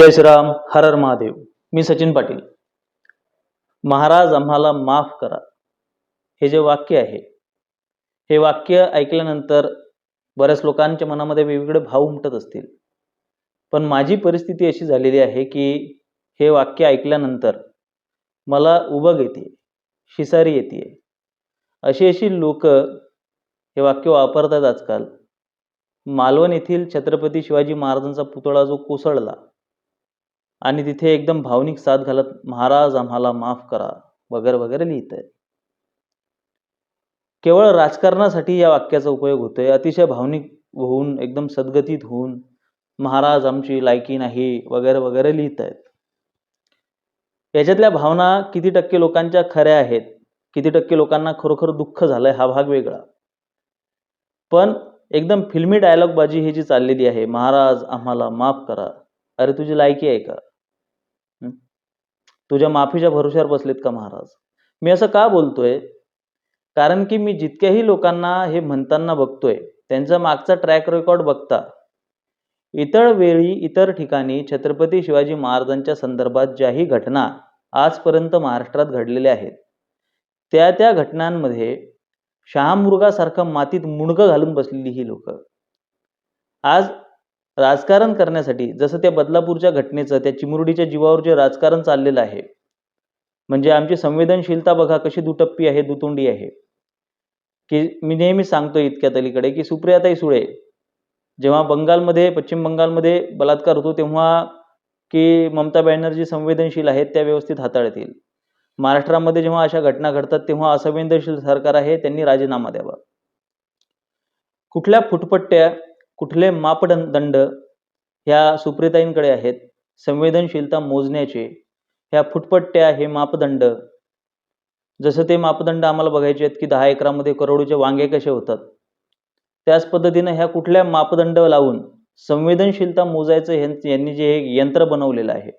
जय श्रीराम हर हर महादेव. मी सचिन पाटील. महाराज आम्हाला माफ करा. हे जे वाक्य आहे हे वाक्य ऐकल्यानंतर बऱ्याच लोकांच्या मनामध्ये वेगवेगळे भाव उमटत असतील. पण माझी परिस्थिती अशी झालेली आहे की हे वाक्य ऐकल्यानंतर मला उबग येते शिसारी येते. अशी अशी लोक हे वाक्य वापरतात आजकाल. मालवण येथील छत्रपती शिवाजी महाराजांचा पुतळा जो कोसळला आणि तिथे एकदम भावनिक साथ घालत महाराज आम्हाला माफ करा. वगैरे वगैरे लिहित आहे केवळ राजकारणासाठी या वाक्याचा उपयोग होतोय. अतिशय भावनिक होऊन एकदम सद्गतीत होऊन महाराज आमची लायकी नाही. वगैरे वगैरे लिहित आहेत याच्यातल्या भावना किती टक्के लोकांच्या खऱ्या आहेत किती टक्के लोकांना खरोखर दुःख झालंय हा भाग वेगळा. पण एकदम फिल्मी डायलॉगबाजी ही जी चाललेली आहे महाराज आम्हाला माफ करा. अरे तुझी लायकी आहे का? तुझ्या माफीच्या भरोश्यावर बसलेत का महाराज? मी असं का बोलतोय? कारण की मी जितक्याही लोकांना हे म्हणताना बघतोय त्यांचा मागचा ट्रॅक रेकॉर्ड बघता इतर वेळी इतर ठिकाणी छत्रपती शिवाजी महाराजांच्या संदर्भात ज्याही घटना आजपर्यंत महाराष्ट्रात घडलेल्या आहेत त्या त्या घटनांमध्ये शहामृगासारखं मातीत मुणगं घालून बसलेली ही लोक. आज राजकारण करण्यासाठी जसं त्या बदलापूरच्या घटनेचं त्या चिमुरडीच्या जीवावर जे राजकारण चाललेलं आहे. म्हणजे आमची संवेदनशीलता बघा कशी दुटप्पी आहे दुतोंडी आहे. की मी नेहमी सांगतो इतक्यात अलीकडे की सुप्रियाताई सुळे जेव्हा बंगालमध्ये पश्चिम बंगालमध्ये बलात्कार होतो तेव्हा की ममता बॅनर्जी संवेदनशील आहेत त्या व्यवस्थित हाताळतील. महाराष्ट्रामध्ये जेव्हा अशा घटना घडतात तेव्हा असंवेदनशील सरकार आहे त्यांनी राजीनामा द्यावा. कुठल्या फुटपट्ट्या कुठले मापदंड ह्या सुप्रिताईंकडे आहेत? संवेदनशीलता मोजण्याचे ह्या फुटपट्ट्या हे मापदंड. जसं ते मापदंड आम्हाला बघायचे आहेत की दहा एकरामध्ये करोडोचे वांगे कसे होतात? त्याच पद्धतीनं ह्या कुठल्या मापदंड लावून संवेदनशीलता मोजायचं हे यांनी जे हे यंत्र बनवलेलं आहे?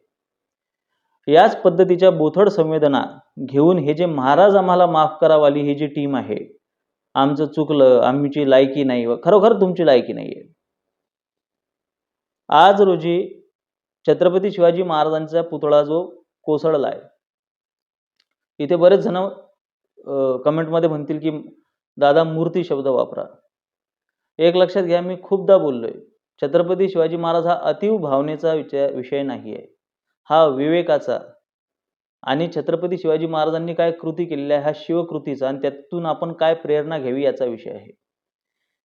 याच पद्धतीच्या बोथड संवेदना घेऊन हे जे महाराज आम्हाला माफ करावाली ही जी टीम आहे आमचं चुकलं आमची लायकी नाही व खरोखर तुमची लायकी नाही आहे आज रोजी छत्रपती शिवाजी महाराजांचा पुतळा जो कोसळला आहे. इथे बरेच जण कमेंटमध्ये म्हणतील की दादा मूर्ती शब्द वापरा. एक लक्षात घ्या मी खूपदा बोललोय छत्रपती शिवाजी महाराज हा अतिव भावनेचा विचार विषय नाही आहे. हा विवेकाचा आणि छत्रपती शिवाजी महाराजांनी काय कृती केलेली आहे हा शिवकृतीचा आणि त्यातून आपण काय प्रेरणा घ्यावी याचा विषय आहे.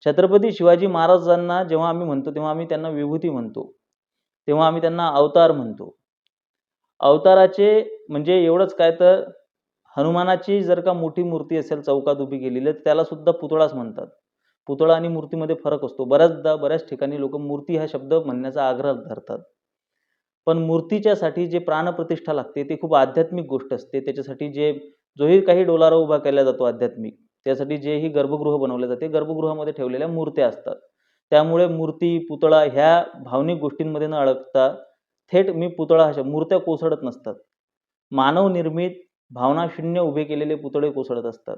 छत्रपती शिवाजी महाराजांना जेव्हा आम्ही म्हणतो तेव्हा आम्ही त्यांना विभूती म्हणतो. तेव्हा आम्ही त्यांना अवतार म्हणतो. अवताराचे म्हणजे एवढंच काय तर हनुमानाची जर का मोठी मूर्ती असेल चौकात उभी केलेली तर त्याला सुद्धा पुतळाच म्हणतात. पुतळा आणि मूर्तीमध्ये फरक असतो. बऱ्याचदा बऱ्याच ठिकाणी लोक मूर्ती हा शब्द म्हणण्याचा आग्रह धरतात. पण मूर्तीच्यासाठी जे प्राणप्रतिष्ठा लागते ते खूप आध्यात्मिक गोष्ट असते. त्याच्यासाठी जे जोही काही डोलारा उभा केला जातो आध्यात्मिक त्यासाठी जेही गर्भगृह बनवले जाते गर्भगृहामध्ये ठेवलेल्या मूर्त्या असतात. त्यामुळे मूर्ती पुतळा ह्या भावनिक गोष्टींमध्ये न अडकता थेट मी पुतळा अशा मूर्त्या कोसळत नसतात. मानव निर्मित उभे केलेले पुतळे कोसळत असतात.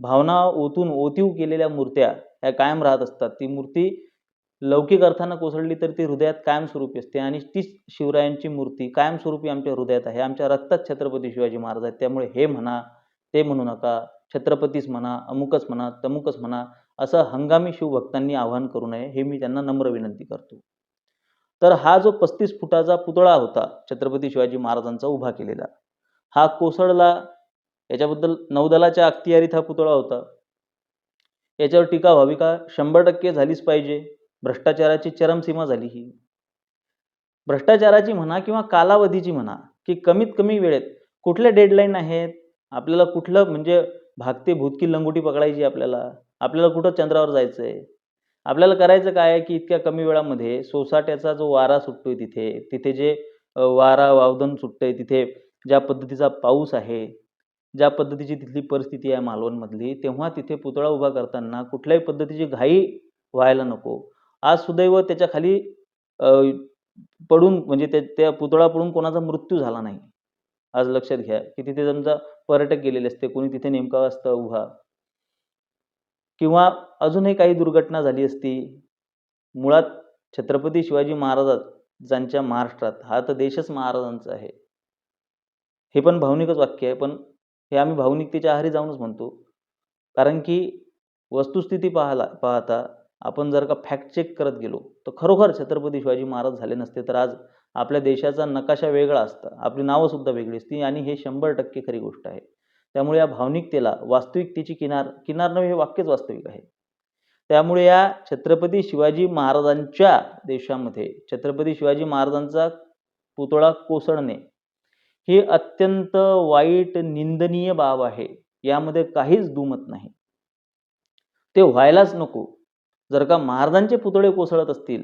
भावना ओतून ओतीव केलेल्या मूर्त्या ह्या कायम राहत असतात. ती मूर्ती लौकिक अर्थानं कोसळली तर ती हृदयात कायमस्वरूपी असते आणि तीच शिवरायांची मूर्ती कायमस्वरूपी आमच्या हृदयात आहे. आमच्या रक्तात छत्रपती शिवाजी महाराज आहेत. त्यामुळे हे म्हणा ते म्हणू नका. छत्रपतीच म्हणा अमुकच म्हणा तमुकच म्हणा असं हंगामी शिवभक्तांनी आवाहन करू नये हे मी त्यांना नम्र विनंती करतो. तर हा जो पस्तीस फुटाचा पुतळा होता छत्रपती शिवाजी महाराजांचा उभा केलेला हा कोसळला याच्याबद्दल नौदलाच्या अखतियारीत हा पुतळा होता. याच्यावर टीका व्हावी का? शंभर टक्के झालीच पाहिजे. भ्रष्टाचाराची चरमसीमा झाली ही. भ्रष्टाचाराची म्हणा किंवा कालावधीची म्हणा की कमीत कमी वेळेत कुठले डेडलाईन आहेत? आपल्याला कुठलं म्हणजे भागते भूतकी लंगोटी पकडायची आपल्याला. आपल्याला कुठं चंद्रावर जायचं आहे आपल्याला करायचं काय आहे की इतक्या कमी वेळामध्ये सोसाट्याचा जो वारा सुटतोय तिथे तिथे जे वारा वावदन सुटतंय तिथे ज्या पद्धतीचा पाऊस आहे ज्या पद्धतीची तिथली परिस्थिती आहे मालवणमधली तेव्हा तिथे पुतळा उभा करताना कुठल्याही पद्धतीची घाई व्हायला नको. आज सुदैव त्याच्याखाली पडून म्हणजे त्या त्या पुतळा पडून कोणाचा मृत्यू झाला नाही. आज लक्षात घ्या की तिथे समजा पर्यटक गेलेले असते कोणी तिथे नेमका असतं उभा. किंवा अजूनही काही दुर्घटना झाली असती मुळात छत्रपती शिवाजी महाराजांच्या ज्यांच्या महाराष्ट्रात हा तर देशच महाराजांचा आहे. हे पण भावनिकच वाक्य आहे पण हे आम्ही भावनिकतेच्या आहारी जाऊनच म्हणतो. कारण की वस्तुस्थिती पाहायला पाहता आपण जर का फॅक्ट चेक करत गेलो तर खरोखर छत्रपती शिवाजी महाराज झाले नसते तर आज आपल्या देशाचा नकाशा वेगळा असतं. आपली नावंसुद्धा वेगळी असती. आणि हे शंभर टक्के खरी गोष्ट आहे. त्यामुळे या भावनिकतेला वास्तविकतेची किनार किनार नव्हे हे वाक्यच वास्तविक आहे. त्यामुळे या छत्रपती शिवाजी महाराजांच्या देशामध्ये छत्रपती शिवाजी महाराजांचा पुतळा कोसळणे ही अत्यंत वाईट निंदनीय बाब आहे. यामध्ये काहीच दुमत नाही. ते व्हायलाच नको. जर का महाराजांचे पुतळे कोसळत असतील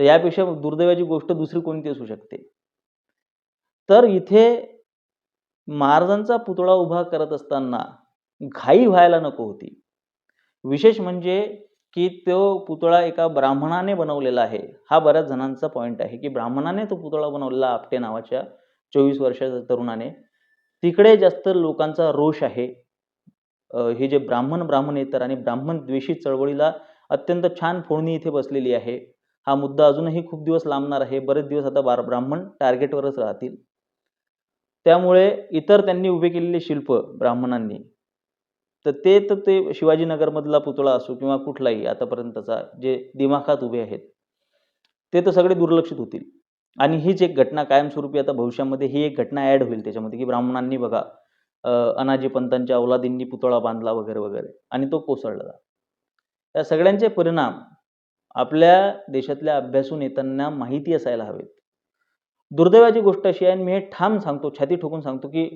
तर यापेक्षा दुर्दैवाची गोष्ट दुसरी कोणती असू शकते. तर इथे महाराजांचा पुतळा उभा करत असताना घाई व्हायला नको होती. विशेष म्हणजे की तो पुतळा एका ब्राह्मणाने बनवलेला आहे. हा बऱ्याच जणांचा पॉईंट आहे की ब्राह्मणाने तो पुतळा बनवलेला आपटे नावाच्या चोवीस वर्षाच्या तरुणाने. तिकडे जास्त लोकांचा रोष आहे. हे जे ब्राह्मण ब्राह्मण येतर आणि ब्राह्मण द्वेषी चळवळीला अत्यंत छान फोडणी इथे बसलेली आहे. हा मुद्दा अजूनही खूप दिवस लांबणार आहे. बरेच दिवस आता बार ब्राह्मण टार्गेटवरच राहतील. त्यामुळे इतर त्यांनी उभे केलेले शिल्प ब्राह्मणांनी तर ते तर ते शिवाजीनगरमधला पुतळा असो किंवा कुठलाही आतापर्यंतचा जे दिमाखात उभे आहेत ते तर सगळे दुर्लक्षित होतील. आणि हीच एक घटना कायमस्वरूपी आता भविष्यामध्ये ही एक घटना ॲड होईल त्याच्यामध्ये की ब्राह्मणांनी बघा अनाजी पंतांच्या औलादींनी पुतळा बांधला वगैरे वगैरे आणि तो कोसळला. या सगळ्यांचे परिणाम आपल्या देशातल्या अभ्यासू नेत्यांना माहिती असायला हवेत. दुर्दैवाची गोष्ट अशी आहे आणि मी हे ठाम सांगतो छाती ठोकून सांगतो की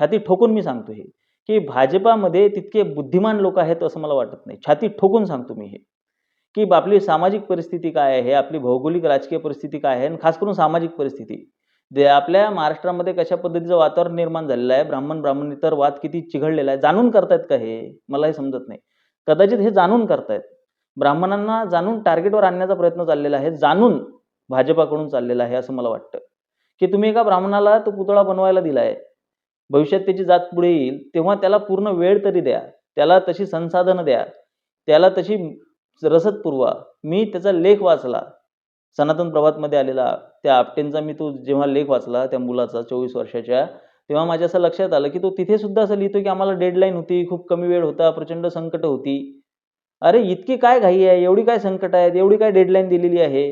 छाती ठोकून मी सांगतो हे की भाजपामध्ये तितके बुद्धिमान लोक आहेत असं मला वाटत नाही. छाती ठोकून सांगतो मी हे की आपली सामाजिक परिस्थिती काय आहे आपली भौगोलिक राजकीय परिस्थिती काय आहे आणि खास करून सामाजिक परिस्थिती. जे आपल्या महाराष्ट्रामध्ये कशा पद्धतीचं वातावरण निर्माण झालेलं आहे ब्राह्मण ब्राह्मणेतर वाद किती चिघळलेला आहे जाणून करतायत का हे? मला हे समजत नाही. कदाचित हे जाणून करतायत. ब्राह्मणांना जाणून टार्गेटवर आणण्याचा प्रयत्न चाललेला आहे जाणून भाजपाकडून चाललेला आहे असं मला वाटतं. की तुम्ही एका ब्राह्मणाला तो पुतळा बनवायला दिलाय भविष्यात त्याची जात पुढे येईल तेव्हा त्याला पूर्ण वेळ तरी द्या त्याला तशी संसाधनं द्या त्याला तशी रसद पुरवा. मी त्याचा लेख वाचला सनातन प्रभातमध्ये आलेला त्या आपटेंचा मी तो जेव्हा लेख वाचला त्या मुलाचा चोवीस वर्षाच्या तेव्हा माझ्या असं लक्षात आलं की तो तिथे सुद्धा असं लिहितो की आम्हाला डेडलाईन होती खूप कमी वेळ होता प्रचंड संकट होती. अरे इतकी काय घाई आहे? एवढी काय संकट आहेत? एवढी काय डेडलाईन दिलेली आहे?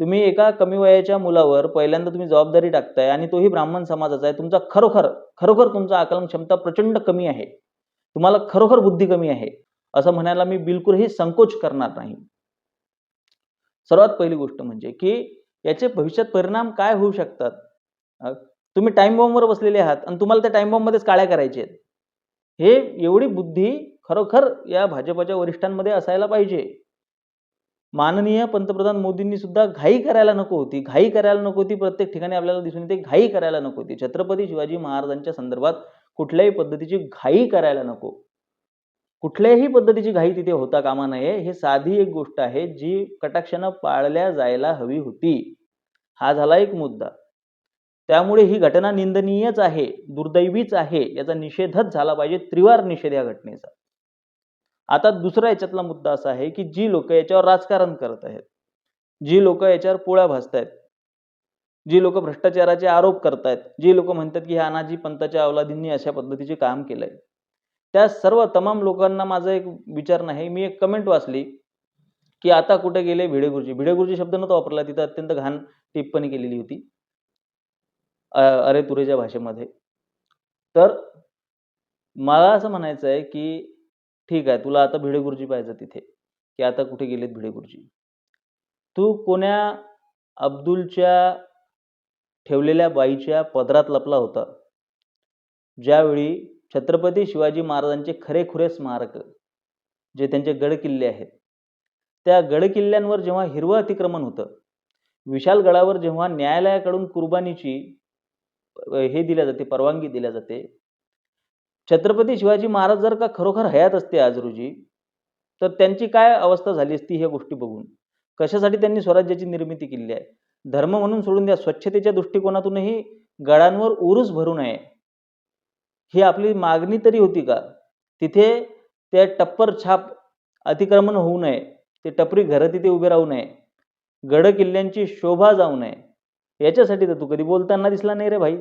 तुम्ही एका कमी वयाच्या मुलावर पहिल्यांदा तुम्ही जबाबदारी टाकताय आणि तोही ब्राह्मण समाजाचा आहे. तुमचा खरोखर खरोखर तुमचा आकलन क्षमता प्रचंड कमी आहे. तुम्हाला खरोखर बुद्धी कमी आहे. असं म्हणायला मी बिलकुलही संकोच करणार नाही. सर्वात पहिली गोष्ट म्हणजे की याचे भविष्यात परिणाम काय होऊ शकतात? तुम्ही टाइम बॉम्बवर बसलेले आहात आणि तुम्हाला त्या टाइम बॉम्बमध्येच काळ्या करायचे आहेत. हे एवढी बुद्धी खरोखर या भाजपच्या वरिष्ठांमध्ये असायला पाहिजे. माननीय पंतप्रधान मोदींनी सुद्धा घाई करायला नको होती घाई करायला नको होती. प्रत्येक ठिकाणी आपल्याला दिसून येते घाई करायला नको होती. छत्रपती शिवाजी महाराजांच्या संदर्भात कुठल्याही पद्धतीची घाई करायला नको. कुठल्याही पद्धतीची घाई तिथे होता कामा नये. हे साधी एक गोष्ट आहे जी कटाक्षानं पाळल्या जायला हवी होती. हा झाला एक मुद्दा. त्यामुळे ही घटना निंदनीयच आहे दुर्दैवीच आहे याचा निषेधच झाला पाहिजे त्रिवार निषेध या घटनेचा. आता दुसरा याच्यातला मुद्दा असा आहे की जी लोक याच्यावर राजकारण करत आहेत जी लोक याच्यावर पोळ्या भासतायत जी लोक भ्रष्टाचाराचे आरोप करतायत जी लोक म्हणतात की ह्या अनाजी पंताच्या अवलादींनी अशा पद्धतीचे काम केलंय. त्या सर्व तमाम लोकांना माझा एक विचार नाही मी एक कमेंट वाचली की आता कुठे गेले भिडेगुरुजी? भिडेगुरुजी शब्द नव्हता वापरला तिथं अत्यंत घाण टिप्पणी केलेली होती. अरे तुरेच्या भाषेमध्ये. तर मला असं म्हणायचं आहे की ठीक आहे तुला आता भिडे गुरुजी पाहिजे तिथे. की आता कुठे गेलेत भिडे गुरुजी? तू कोण्या अब्दुलच्या ठेवलेल्या बाईच्या पदरात लपला होता? ज्यावेळी छत्रपती शिवाजी महाराजांचे खरेखुरे स्मारक जे त्यांचे गडकिल्ले आहेत. त्या गडकिल्ल्यांवर जेव्हा हिरवं अतिक्रमण होतं विशाल गडावर जेव्हा न्यायालयाकडून कुर्बानीची हे दिल्या जाते परवानगी दिल्या जाते छत्रपती शिवाजी महाराज जर का खरोखर हयात असते आज रोजी तर त्यांची काय अवस्था झाली असती ह्या गोष्टी बघून? कशासाठी त्यांनी स्वराज्याची निर्मिती केली आहे? धर्म म्हणून सोडून द्या स्वच्छतेच्या दृष्टिकोनातूनही गडांवर उरूस भरू नये. ही आपली मागणी तरी होती का? तिथे त्या टप्पर छाप अतिक्रमण होऊ नये ते टपरी घरं तिथे उभे राहू नये गड किल्ल्यांची शोभा जाऊ नये. याच्यासाठी तर तू कधी बोलताना दिसला नाही रे भाई.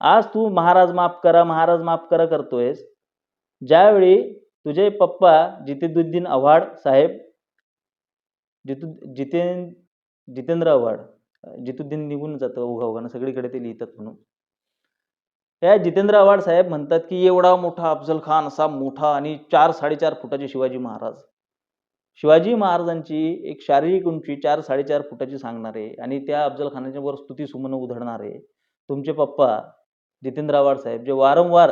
आज तू महाराज माफ करा महाराज माफ करा करतोयस. ज्यावेळी तुझे पप्पा जितेंद्रुद्दीन आव्हाड साहेब जितू जितेन जितेंद्र आव्हाड जितुद्दीन निघून जातं उघा उघानं सगळीकडे ते लिहितात म्हणून. त्या जितेंद्र आव्हाड साहेब म्हणतात की एवढा मोठा अफजल खान असा मोठा आणि चार साडेचार फुटाचे शिवाजी महाराज. शिवाजी महाराजांची एक शारीरिक उंची चार साडेचार फुटाची सांगणारे आणि त्या अफजल खानाच्या वर स्तुती सुमन उधळणारे तुमचे पप्पा जितेंद्र आव्हाड साहेब जे वारंवार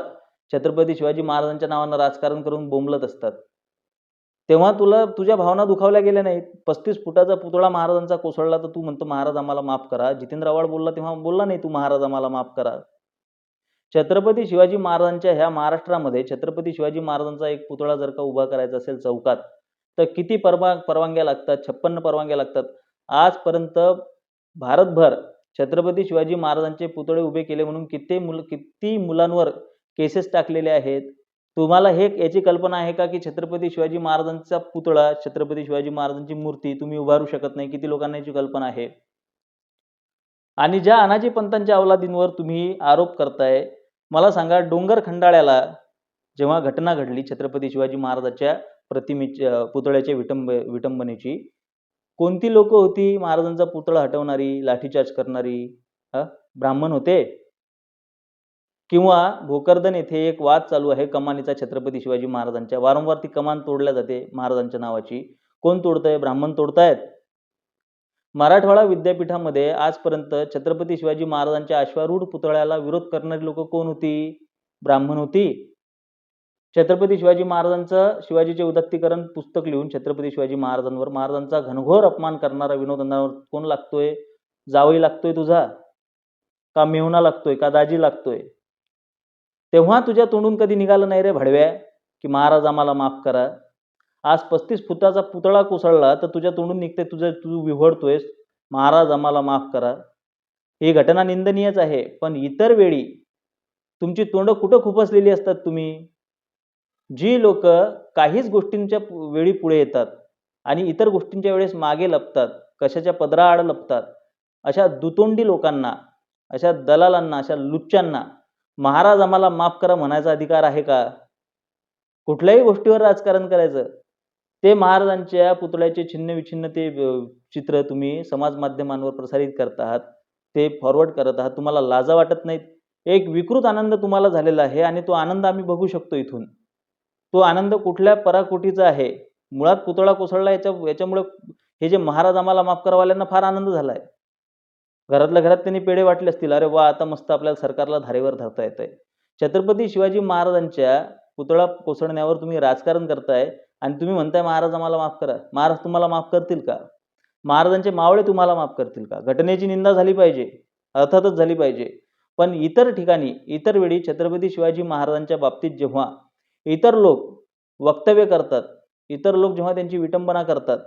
छत्रपती शिवाजी महाराजांच्या नावानं राजकारण करून बोंबलत असतात. तेव्हा तुला तुझ्या भावना दुखावल्या गेल्या नाहीत. पस्तीस फुटाचा पुतळा महाराजांचा कोसळला तर तू म्हणतो महाराज आम्हाला माफ करा. जितेंद्र आव्हाड बोलला तेव्हा बोलला नाही तू महाराज आम्हाला माफ करा. छत्रपती शिवाजी महाराजांच्या ह्या महाराष्ट्रामध्ये छत्रपती शिवाजी महाराजांचा एक पुतळा जर का उभा करायचा असेल चौकात तर किती परवा परवानग्या लागतात? छप्पन्न परवानग्या लागतात. आजपर्यंत भारतभर छत्रपती शिवाजी महाराजांचे पुतळे उभे केले म्हणून किती मुल किती मुलांवर केसेस टाकलेले आहेत. तुम्हाला हे याची कल्पना आहे का की छत्रपती शिवाजी महाराजांचा पुतळा छत्रपती शिवाजी महाराजांची मूर्ती तुम्ही उभारू शकत नाही? किती लोकांना याची कल्पना आहे? आणि ज्या अनाजी पंतांच्या अवलादींवर तुम्ही आरोप करताय मला सांगा डोंगर खंडाळ्याला जेव्हा घटना घडली छत्रपती शिवाजी महाराजाच्या प्रतिमेच्या पुतळ्याच्या विटंब विटंबनेची कोणती लोक होती महाराजांचा पुतळा हटवणारी लाठीचार्ज करणारी? ब्राह्मण होते? किंवा भोकरदन येथे एक वाद चालू आहे कमानीचा छत्रपती शिवाजी महाराजांच्या. वारंवार ती कमान तोडल्या जाते महाराजांच्या नावाची. कोण तोडतंय? ब्राह्मण तोडतायत. मराठवाडा विद्यापीठामध्ये आजपर्यंत छत्रपती शिवाजी महाराजांच्या अश्वारूढ पुतळ्याला विरोध करणारी लोक कोण होती? ब्राह्मण होती. छत्रपती शिवाजी महाराजांचं शिवाजीचे उदात्तीकरण पुस्तक लिहून छत्रपती शिवाजी महाराजांवर महाराजांचा घनघोर अपमान करणारा विनोदांवर कोण लागतोय? जावई लागतोय तुझा? का मेहुणा लागतोय? का दाजी लागतोय? तेव्हा तुझ्या तोंडून कधी निघालं नाही रे भडव्या? की महाराज आम्हाला माफ करा. आज पस्तीस फुटाचा पुतळा कोसळला तर तुझ्या तोंडून निघते तुझं तू विव्हळतोयस महाराज आम्हाला माफ करा. ही घटना निंदनीयच आहे. पण इतर वेळी तुमची तोंड कुठं खुपसलेली असतात तुम्ही? जी लोक काहीच गोष्टींच्या वेळी पुढे येतात आणि इतर गोष्टींच्या वेळेस मागे लपतात कशाच्या पदराआड लपतात अशा दुतोंडी लोकांना अशा दलालांना अशा लुच्च्यांना महाराज आम्हाला माफ करा म्हणायचा अधिकार आहे का? कुठल्याही गोष्टीवर राजकारण करायचं. ते महाराजांच्या पुतळ्याचे छिन्न विछिन्न ते चित्र तुम्ही समाज माध्यमांवर प्रसारित करत आहात ते फॉरवर्ड करत आहात तुम्हाला लाजा वाटत नाहीत. एक विकृत आनंद तुम्हाला झालेला आहे आणि तो आनंद आम्ही बघू शकतो इथून. तो आनंद कुठल्या पराकोटीचा आहे? मुळात पुतळा कोसळला याच्या याच्यामुळे हे जे महाराज आम्हाला माफ करावाल्यांना फार आनंद झालाय. घरातल्या घरात त्यांनी पेढे वाटले असतील अरे वा आता मस्त आपल्याला सरकारला धारेवर धरता येत आहे छत्रपती शिवाजी महाराजांच्या पुतळा कोसळण्यावर तुम्ही राजकारण करताय आणि तुम्ही म्हणताय महाराज आम्हाला माफ करा. महाराज तुम्हाला माफ करतील का? महाराजांचे मावळे तुम्हाला माफ करतील का? घटनेची निंदा झाली पाहिजे अर्थातच झाली पाहिजे. पण इतर ठिकाणी इतर वेळी छत्रपती शिवाजी महाराजांच्या बाबतीत जेव्हा इतर लोक वक्तव्य करतात इतर लोक जेव्हा त्यांची विटंबना करतात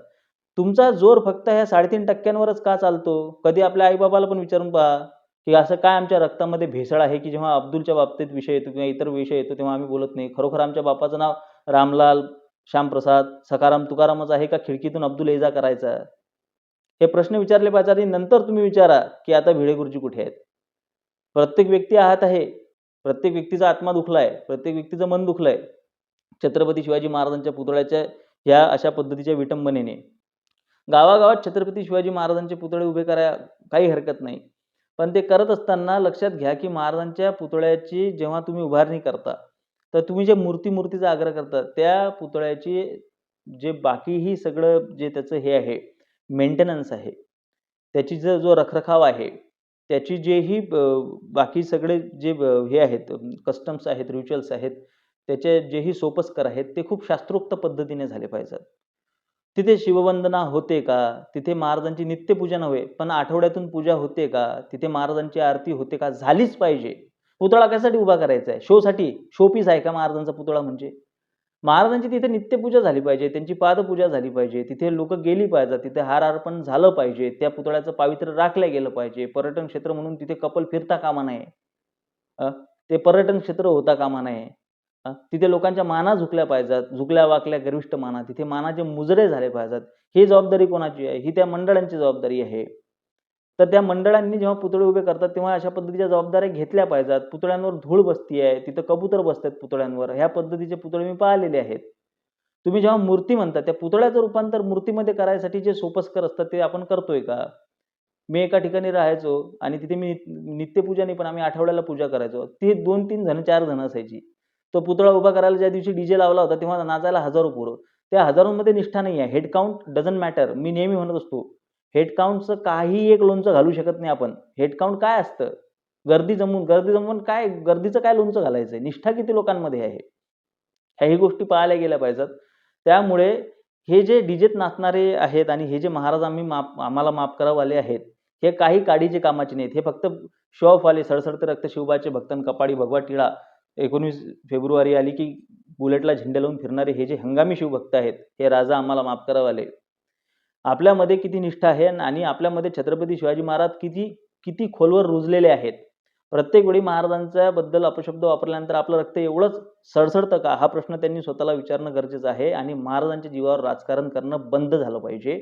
तुमचा जोर फक्त ह्या साडेतीन टक्क्यांवरच का चालतो? कधी आपल्या आईबाबाला पण विचारून पहा की असं काय आमच्या रक्तामध्ये भेसळ आहे की जेव्हा अब्दुलच्या बाबतीत विषय येतो किंवा इतर विषय येतो तेव्हा आम्ही बोलत नाही. खरोखर आमच्या बापाचं नाव रामलाल श्यामप्रसाद सकाराम तुकारामच आहे का खिडकीतून अब्दुल एजा करायचा? हे प्रश्न विचारले पाहिजे आणि नंतर तुम्ही विचारा की आता भिडे गुरुजी कुठे आहेत? प्रत्येक व्यक्ती आहात आहे. प्रत्येक व्यक्तीचा आत्मा दुखला आहे प्रत्येक व्यक्तीचं मन दुखलं आहे छत्रपती शिवाजी महाराजांच्या पुतळ्याच्या ह्या अशा पद्धतीच्या विटंबनेने. गावागावात छत्रपती शिवाजी महाराजांचे पुतळे उभे करा काही हरकत नाही. पण ते करत असताना लक्षात घ्या की महाराजांच्या पुतळ्याची जेव्हा तुम्ही उभारणी करता तर तुम्ही जे मूर्ती मूर्तीचा आग्रह करता त्या पुतळ्याची जे बाकीही सगळं जे त्याचं हे आहे मेंटेनन्स आहे त्याची जो जो रखरखाव आहे त्याची जेही ब- बाकी सगळे जे ब- हे आहेत कस्टम्स आहेत रिच्युअल्स आहेत त्याचे जेही सोपस्कर आहेत ते खूप शास्त्रोक्त पद्धतीने झाले पाहिजेत. तिथे शिववंदना होते का? तिथे महाराजांची नित्यपूजा नव्हे पण आठवड्यातून पूजा होते का? तिथे महाराजांची आरती होते का? झालीच पाहिजे. पुतळा कशासाठी उभा करायचा आहे? शोसाठी? शोपीस आहे का महाराजांचा पुतळा म्हणजे? महाराजांची तिथे नित्यपूजा झाली पाहिजे त्यांची पादपूजा झाली पाहिजे तिथे लोक गेली पाहिजे तिथे हार अर्पण झालं पाहिजे त्या पुतळ्याचं पावित्र्य राखलं गेलं पाहिजे पर्यटन क्षेत्र म्हणून तिथे कपल फिरता कामा नये. ते पर्यटन क्षेत्र होता कामा नये. तिथे लोकांच्या माना झुकल्या पाहिजेत झुकल्या वाकल्या गर्विष्ठ माना तिथे मानाचे मुजरे झाले पाहिजेत. ही जबाबदारी कोणाची आहे? ही त्या मंडळांची जबाबदारी आहे. तर त्या मंडळांनी जेव्हा पुतळे उभे करतात तेव्हा अशा पद्धतीच्या जबाबदाऱ्या घेतल्या पाहिजेत. पुतळ्यांवर धूळ बसती आहे तिथं कबूतर बसतात पुतळ्यांवर. ह्या पद्धतीचे पुतळे मी पाहिलेले आहेत. तुम्ही जेव्हा मूर्ती म्हणता त्या पुतळ्याचं रूपांतर मूर्तीमध्ये करायसाठी जे सोपस्कर असतात ते आपण करतोय का? मी एका ठिकाणी राहायचो आणि तिथे मी नित- नित्यपूजा नाही पण आम्ही आठवड्याला पूजा करायचो. ते दोन तीन जण चार जण असायची. तो पुतळा उभा करायला ज्या दिवशी डीजे लावला होता तेव्हा नाचायला हजारो पोरं. त्या हजारोंमध्ये निष्ठा नाही आहे हेड काउंट डझंट मॅटर मी नेहमी म्हणत असतो हेडकाउंटचं काही एक लोणचं घालू शकत नाही आपण. हेड काउंट काय असतं? गर्दी जमून गर्दी जमवून काय गर्दीचं काय लोणचं घालायचंय? निष्ठा किती लोकांमध्ये आहे? ह्याही गोष्टी पाहायला गेल्या पाहिजेत. त्यामुळे हे जे डीजेत नाचणारे आहेत आणि हे जे महाराज आम्ही माप आम्हाला माफ करावाले आहेत हे काही काडीचे कामाचे नाहीत. हे फक्त शो ऑफ आले सडसडते रक्त शिवबाचे भक्तन कपाडी भगवा टिळा एकोणीस फेब्रुवारी आली की बुलेटला झेंडे लावून फिरणारे हे जे हंगामी शिवभक्त आहेत हे राजा आम्हाला माफ करावाले. आपल्यामध्ये किती निष्ठा आहे आणि आपल्यामध्ये छत्रपती शिवाजी महाराज किती किती खोलवर रुजलेले आहेत. प्रत्येक वेळी महाराजांच्या बद्दल अपशब्द वापरल्यानंतर आपलं रक्त एवढंच सडसडतं का? हा प्रश्न त्यांनी स्वतःला विचारणं गरजेचं आहे आणि महाराजांच्या जीवावर राजकारण करणं बंद झालं पाहिजे.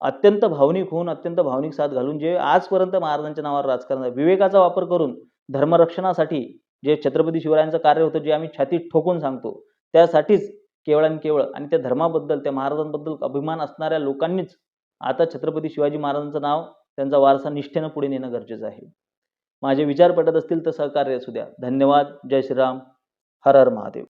अत्यंत भावनिक होऊन अत्यंत भावनिक साथ घालून जे आजपर्यंत महाराजांच्या नावावर राजकारण विवेकाचा वापर करून धर्मरक्षणासाठी जे छत्रपती शिवरायांचं कार्य होतं जे आम्ही छातीत ठोकून सांगतो त्यासाठीच केवळ आणि केवळ आणि त्या धर्माबद्दल त्या महाराजांबद्दल अभिमान असणाऱ्या लोकांनीच आता छत्रपती शिवाजी महाराजांचं नाव त्यांचा वारसा निष्ठेनं पुढे नेणं गरजेचं आहे. माझे विचार पटत असतील तर सहकार्य असू द्या. धन्यवाद. जय श्रीराम. हर हर महादेव.